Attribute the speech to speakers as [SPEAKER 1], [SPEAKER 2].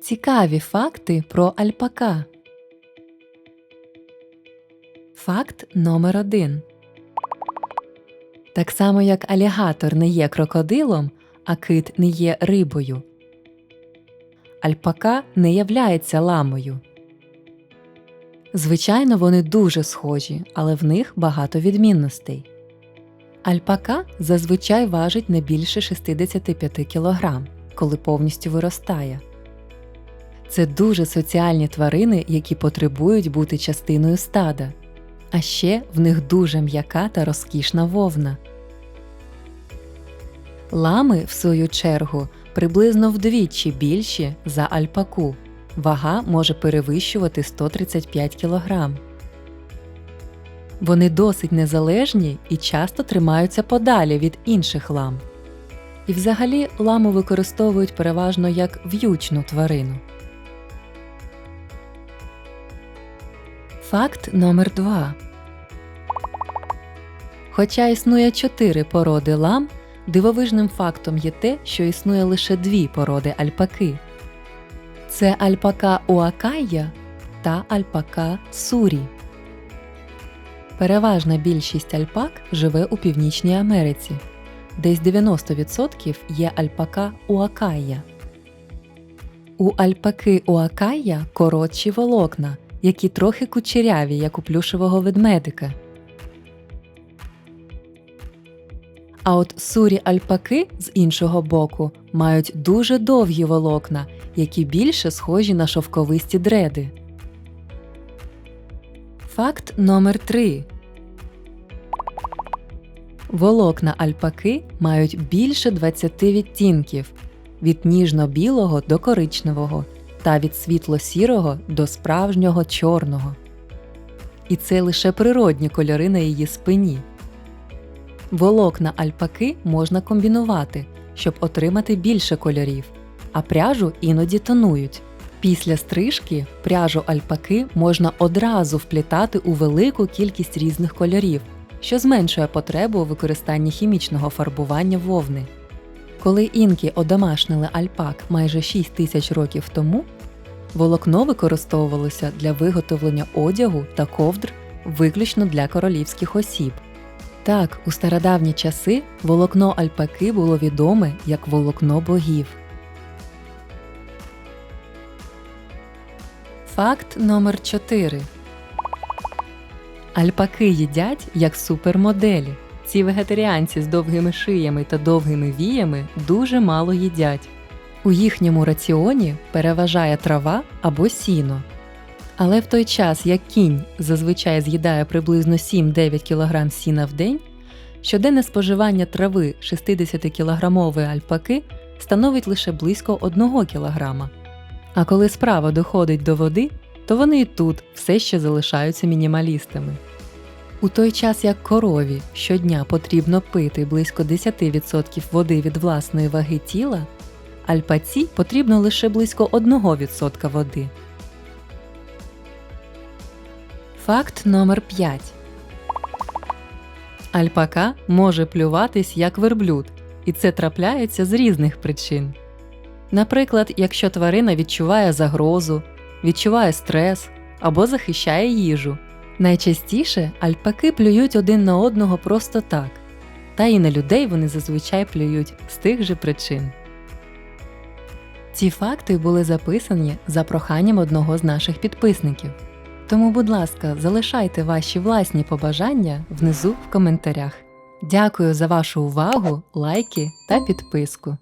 [SPEAKER 1] Цікаві факти про альпака. Факт номер один. Так само як алігатор не є крокодилом, а кит не є рибою. Альпака не являється ламою. Звичайно, вони дуже схожі, але в них багато відмінностей. Альпака зазвичай важить не більше 65 кг, коли повністю виростає. Це дуже соціальні тварини, які потребують бути частиною стада. А ще в них дуже м'яка та розкішна вовна. Лами, в свою чергу, приблизно вдвічі більші за альпаку. Вага може перевищувати 135 кг. Вони досить незалежні і часто тримаються подалі від інших лам. І взагалі ламу використовують переважно як в'ючну тварину. Факт номер 2 Хоча існує чотири породи лам, дивовижним фактом є те, що існує лише дві породи альпаки. Це альпака уакайя та альпака сурі. Переважна більшість альпак живе у Північній Америці. Десь 90% є альпака уакайя. У альпаки уакайя коротші волокна, які трохи кучеряві, як у плюшевого ведмедика. А от сурі альпаки з іншого боку мають дуже довгі волокна, які більше схожі на шовковисті дреди. Факт номер 3 Волокна альпаки мають більше 20 відтінків від ніжно-білого до коричневого та від світло-сірого до справжнього чорного. І це лише природні кольори на її спині. Волокна альпаки можна комбінувати, щоб отримати більше кольорів, а пряжу іноді тонують. Після стрижки пряжу альпаки можна одразу вплітати у велику кількість різних кольорів, що зменшує потребу у використанні хімічного фарбування вовни. Коли інки одомашнили альпак майже 6 тисяч років тому, волокно використовувалося для виготовлення одягу та ковдр виключно для королівських осіб. Так, у стародавні часи волокно альпаки було відоме як волокно богів. Факт номер 4 Альпаки їдять як супермоделі. Ці вегетаріанці з довгими шиями та довгими віями дуже мало їдять. У їхньому раціоні переважає трава або сіно. Але в той час, як кінь зазвичай з'їдає приблизно 7-9 кг сіна в день, щоденне споживання трави 60-кілограмової альпаки становить лише близько 1 кг. А коли справа доходить до води, то вони і тут все ще залишаються мінімалістами. У той час як корові щодня потрібно пити близько 10% води від власної ваги тіла, альпаці потрібно лише близько 1% води. Факт номер 5 Альпака може плюватись як верблюд, і це трапляється з різних причин. Наприклад, якщо тварина відчуває загрозу, відчуває стрес або захищає їжу. Найчастіше альпаки плюють один на одного просто так, та і на людей вони зазвичай плюють з тих же причин. Ці факти були записані за проханням одного з наших підписників. Тому, будь ласка, залишайте ваші власні побажання внизу в коментарях. Дякую за вашу увагу, лайки та підписку.